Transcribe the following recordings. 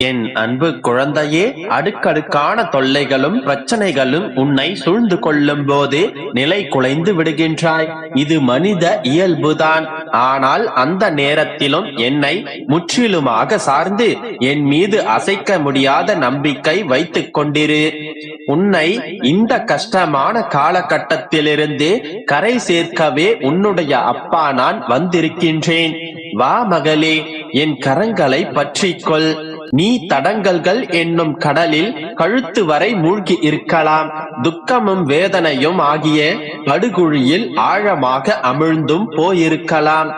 என் அன்பு குழந்தையே அடுக்கடுக்கான தொல்லைகளும் பிரச்சனைகளும் உன்னை சூழ்ந்து கொள்ளும் போது நிலை குலைந்து விடுகின்றாய். இது மனித இயல்புதான். ஆனால் அந்த நேரத்திலும் என்னை முற்றிலுமாக சார்ந்து என் மீது அசைக்க முடியாத நம்பிக்கை வைத்துக் கொண்டிரு. உன்னை இந்த கஷ்டமான காலகட்டத்திலிருந்து கரை சேர்க்கவே உன்னுடைய அப்பா நான் வந்திருக்கின்றேன். வா மகளே என் கரங்களை பற்றிக்கொள். நீ தடங்கல்கள் என்னும் கடலில் கழுத்து வரை மூழ்கி இருக்கலாம். துக்கமும் வேதனையும் ஆகிய படுகுழியில் ஆழமாக அமிழ்ந்தும் போயிருக்கலாம்.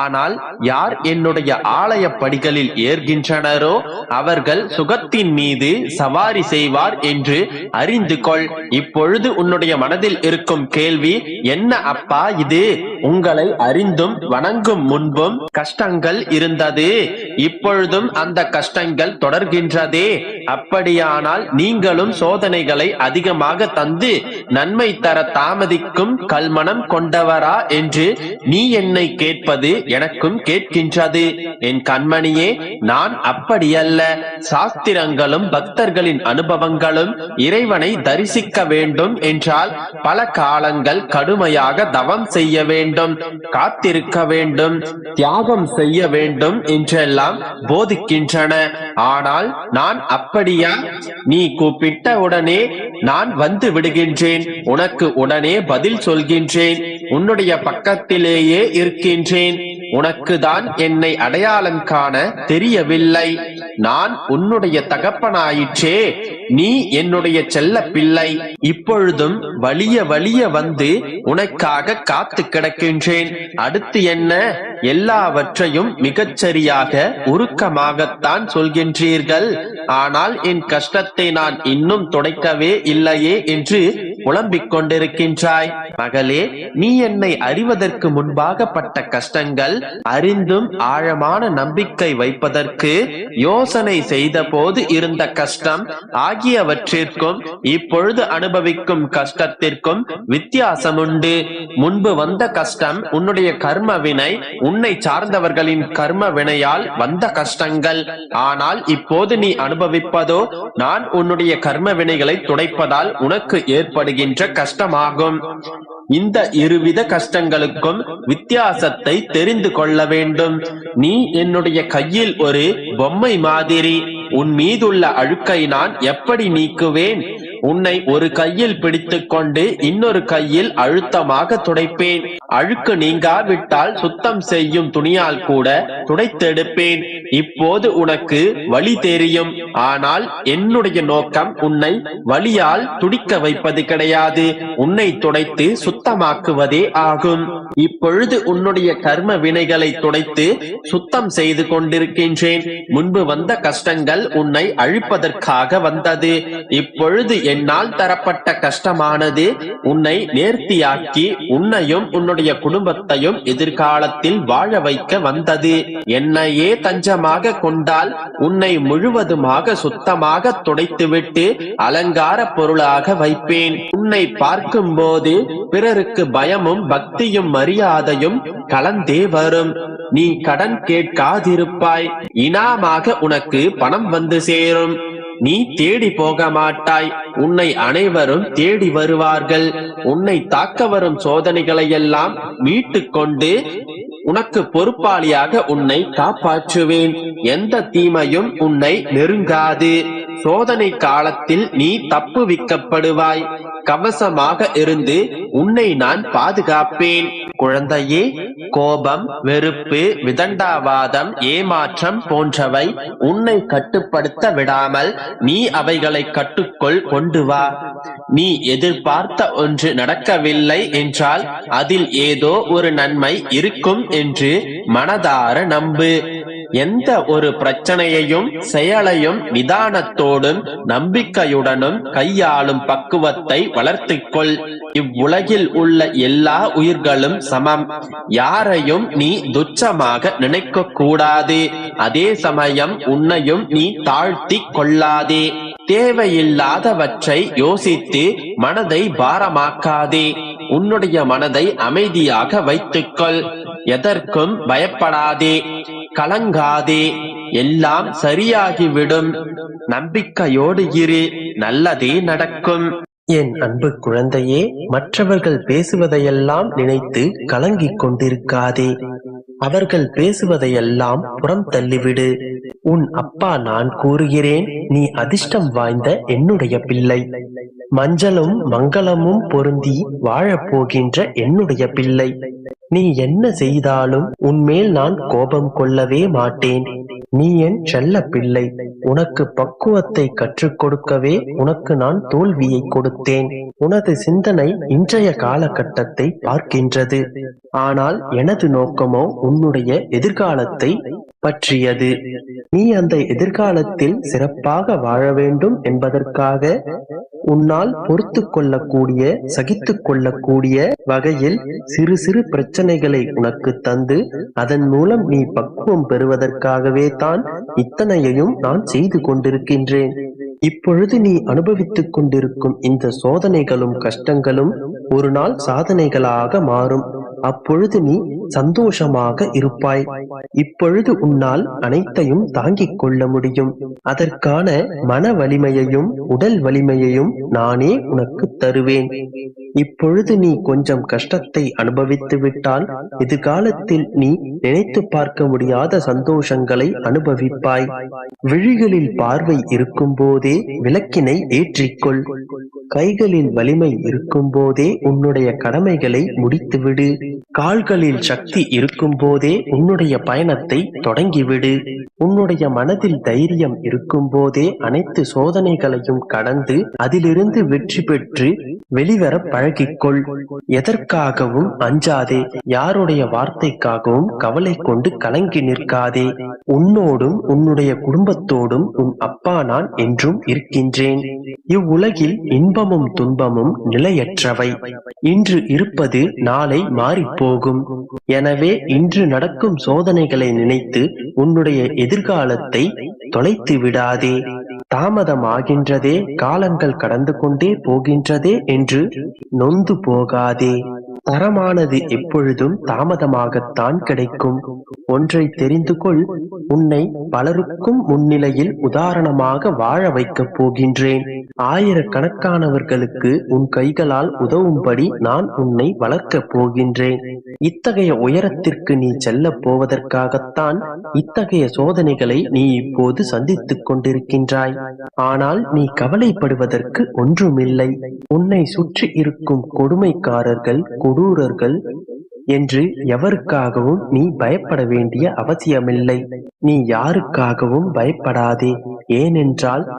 ஆனால் யார் என்னுடைய ஆலய படிகளில் ஏற்கின்றனரோ அவர்கள் சுகத்தின் மீது சவாரி செய்வார் என்று அறிந்து கொள். இப்பொழுது உன்னுடைய மனதில் இருக்கும் கேள்வி என்ன அப்பா இது? உங்களை அறிந்தும் வணங்கும் முன்பும் கஷ்டங்கள் இருந்தது. இப்பொழுதும் அந்த கஷ்டங்கள் தொடர்கின்றதே. அப்படியானால் நீங்களும் சோதனைகளை அதிகமாக தந்து நன்மை தர தாமதிக்கும் கல்மனம் கொண்டவரா என்று நீ என்னை கேட்பது எனக்கும் கேட்கின்றது. என் கண்மணியே நான் அப்படியல்ல. சாஸ்திரங்களும் பக்தர்களின் அனுபவங்களும் இறைவனை தரிசிக்க வேண்டும் என்றால் பல காலங்கள் கடுமையாக தவம் செய்ய வேண்டும் காத்திருக்க வேண்டும் தியாகம் செய்ய வேண்டும் என்றெல்லாம் போதிக்கின்றன. ஆனால் நான் அப்படியா? நீ கூப்பிட்ட உடனே நான் வந்து விடுகின்றேன். உனக்கு உடனே பதில் சொல்கின்றேன். உன்னுடைய பக்கத்திலேயே இருக்கின்றேன். உனக்கு தான் என்னை அடையாளம் காண தெரியவில்லை. நான் உன்னுடைய தகப்பனாயிற்றே நீ என்னுடைய செல்ல பிள்ளை. இப்பொழுதும் வலிய வலிய வந்து உனக்காக காத்து கிடக்கின்றேன். அடுத்து என்ன? எல்லாவற்றையும் மிகச்சரியாக உருக்கமாகத்தான் சொல்கின்றீர்கள். ஆனால் என் கஷ்டத்தை நான் இன்னும் துடைக்கவே இல்லையே என்று புலம்பிக் கொண்டிருக்கின்றாய் மகளே நீ என்னை அறிவதற்கு முன்பாக பட்ட கஷ்டங்கள் அறிந்தும் ஆழமான நம்பிக்கை வைப்பதற்கு யோசனை செய்த போது இருந்த கஷ்டம் ஆகியவற்றிற்கும் இப்பொழுது அனுபவிக்கும் கஷ்டத்திற்கும் வித்தியாசம் உண்டு முன்பு வந்த கஷ்டம் உன்னுடைய கர்ம வினை உன்னை சார்ந்தவர்களின் கர்ம வினையால் வந்த கஷ்டங்கள். ஆனால் இப்போது நீ அனுபவிப்பதோ நான் உன்னுடைய கர்ம வினைகளை துடைப்பதால் உனக்கு ஏற்படுகின்ற கஷ்டமாகும். இந்த இருவித கஷ்டங்களுக்கும் வித்தியாசத்தை தெரிந்து கொள்ள வேண்டும். நீ என்னுடைய கையில் ஒரு பொம்மை மாதிரி உன் மீதுள்ள அழுக்கை நான் எப்படி நீக்குவேன்? உன்னை ஒரு கையில் பிடித்துக் கொண்டு இன்னொரு கையில் அழுத்தமாக துடைப்பேன். அழுக்கு நீங்காவிட்டால் சுத்தம் செய்யும் துணியால் கூட துடைத்தெடுப்பேன். இப்போது உனக்கு வழி தெரியும். ஆனால் என்னுடைய நோக்கம் உன்னை வலியால் துடிக்க வைப்பது கிடையாது. உன்னை துடைத்து சுத்தமாக்குவதே ஆகும். இப்பொழுது உன்னுடைய கர்ம வினைகளை துடைத்து சுத்தம் செய்து கொண்டிருக்கின்றேன். முன்பு வந்த கஷ்டங்கள் உன்னை அழிப்பதற்காக வந்தது. இப்பொழுது என்னால் தரப்பட்ட கஷ்டமானது உன்னை நேர்த்தியாக்கி உன்னையும் உன்னுடைய குடும்பத்தையும் எதிர்காலத்தில் வாழ வைக்க வந்தது. என்னையே தஞ்சமாக கொண்டால் உன்னை முழுவதுமாக சுத்தமாக துடைத்துவிட்டு அலங்கார பொருளாக வைப்பேன். உன்னை பார்க்கும் போது பிறருக்கு பயமும் பக்தியும் மரியாதையும் கலந்தே வரும். நீ கடன் கேட்காதிருப்பாய். இனாமாக உனக்கு பணம் வந்து சேரும். நீ தேடி போக மாட்டாய் உன்னை அனைவரும் தேடி வருவார்கள். உன்னை தாக்க வரும் சோதனைகளை எல்லாம் மீட்டு கொண்டு உனக்கு பொறுப்பாளியாக உன்னை காப்பாற்றுவேன். எந்த தீமையும் உன்னை நெருங்காது. சோதனை காலத்தில் நீ தப்புவிக்கப்படுவாய் கவசமாக இருந்து உன்னை நான் பாதுகாப்பேன். குழந்தையே கோபம் வெறுப்பு விதண்டாவாதம் ஏமாற்றம் போன்றவை உன்னை கட்டுப்படுத்த விடாமல் நீ அவைகளை கட்டுக்குள் கொண்டு வா. நீ எதிர்பார்த்த ஒன்று நடக்கவில்லை என்றால் அதில் ஏதோ ஒரு நன்மை இருக்கும் என்று மனதார நம்பு. எந்த ஒரு பிரச்சனையையும் செயலையும் நிதானத்தோடும் நம்பிக்கையுடனும் கையாளும் பக்குவத்தை வளர்த்துக்கொள். இவ்வுலகில் உள்ள எல்லா உயிர்களும் சமம். யாரையும் நீ துச்சமாக நினைக்க கூடாது அதே சமயம் உன்னையும் நீ தாழ்த்தி கொள்ளாதே. தேவையில்லாதவற்றை யோசித்து மனதை பாரமாக்காதே. உன்னுடைய மனதை அமைதியாக வைத்துக்கொள். எதற்கும் பயப்படாதே. கலங்காதே எல்லாம் சரியாகிவிடும். நம்பிக்கையோடு இரு நல்லதே நடக்கும். என் அன்பு குழந்தையே மற்றவர்கள் பேசுவதையெல்லாம் நினைத்து கலங்கிக் கொண்டிருக்காதே. அவர்கள் பேசுவதையெல்லாம் புறம் தள்ளிவிடு. உன் அப்பா நான் கூறுகிறேன் நீ அதிர்ஷ்டம் வாய்ந்த என்னுடைய பிள்ளை. மஞ்சளும் மங்களமும் பொருந்தி வாழப் போகின்ற என்னுடைய பிள்ளை. நீ என்ன செய்தாலும் உன்மேல் நான் கோபம் கொள்ளவே மாட்டேன். நீ என் செல்ல பிள்ளை. உனக்கு பக்குவத்தை கற்றுக் கொடுக்கவே உனக்கு நான் தோல்வியை கொடுத்தேன். உனது சிந்தனை இன்றைய காலகட்டத்தை பார்க்கின்றது. ஆனால் எனது நோக்கமோ உன்னுடைய எதிர்காலத்தை பற்றியது. நீ அந்த எதிர்காலத்தில் சிறப்பாக வாழ வேண்டும் என்பதற்காக உன்னால் பொறுத்து கொள்ளக்கூடிய சகித்துக் கொள்ளக்கூடிய வகையில் சிறு சிறு பிரச்சனைகளை உனக்கு தந்து அதன் மூலம் நீ பக்குவம் பெறுவதற்காகவே தான் இத்தனையையும் நான் செய்து கொண்டிருக்கின்றேன். இப்பொழுது நீ அனுபவித்துக் கொண்டிருக்கும் இந்த சோதனைகளும் கஷ்டங்களும் ஒரு நாள் சாதனைகளாக மாறும். அப்பொழுது நீ சந்தோஷமாக இருப்பாய். இப்பொழுது உன்னால் அனைத்தையும் தாங்கிக் கொள்ள முடியும். அதற்கான மன வலிமையையும் உடல் வலிமையையும் நானே உனக்கு தருவேன். இப்பொழுது நீ கொஞ்சம் கஷ்டத்தை அனுபவித்து விட்டால் எதிர்காலத்தில் நீ நினைத்து பார்க்க முடியாத சந்தோஷங்களை அனுபவிப்பாய். விழிகளில் பார்வை இருக்கும் போதே விளக்கினை ஏற்றிக்கொள். கைகளில் வலிமை இருக்கும் போதே உன்னுடைய கடமைகளை முடித்துவிடு. கால்களில் சக்தி இருக்கும் போதே உன்னுடைய பயணத்தை தொடங்கிவிடு. உன்னுடைய மனதில் தைரியம் இருக்கும் போதே அனைத்து சோதனைகளையும் கடந்து அதிலிருந்து வெற்றி பெற்று வெளிவர பழகிக்கொள். எதற்காகவும் அஞ்சாதே யாருடைய வார்த்தைக்காகவும் கவலை கொண்டு கலங்கி நிற்காதே. உன்னோடும் உன்னுடைய குடும்பத்தோடும் உன் அப்பா நான் என்றும் இருக்கின்றேன். இவ்வுலகில் இன்பமும் துன்பமும் நிலையற்றவை. இன்று இருப்பது நாளை மாறிப்போகும். எனவே இன்று நடக்கும் சோதனைகளை நினைத்து உன்னுடைய எதிர்காலத்தை தொலைத்து விடாதே தாமதமாகின்றதே காலங்கள் கடந்து கொண்டே போகின்றதே என்று நொந்து போகாதே. தரமானது எப்பொழுதும் தாமதமாகத்தான் கிடைக்கும். ஒன்றை தெரிந்து கொள் உன்னை பலருக்கும் முன்னிலையில் உதாரணமாக வாழ வைக்கப் போகின்றேன். ஆயிரக்கணக்கானவர்களுக்கு உன் கைகளால் உதவும்படி நான் உன்னை வளர்க்கப் போகின்றேன். இத்தகைய உயரத்திற்கு நீ செல்லப் போவதற்காகத்தான் இத்தகைய சோதனைகளை நீ இப்போது சந்தித்துக் கொண்டிருக்கின்றாய். ஆனால் நீ கவலைப்படுவதற்கு ஒன்றுமில்லை. உன்னை சுற்றி இருக்கும் கொடுமைக்காரர்கள் கொடூரர்கள் என்று எவருக்காகவும் நீ பயப்பட வேண்டிய அவசியமில்லை. நீ யாருக்காகவும் பயப்படாதே. ஏனென்றால்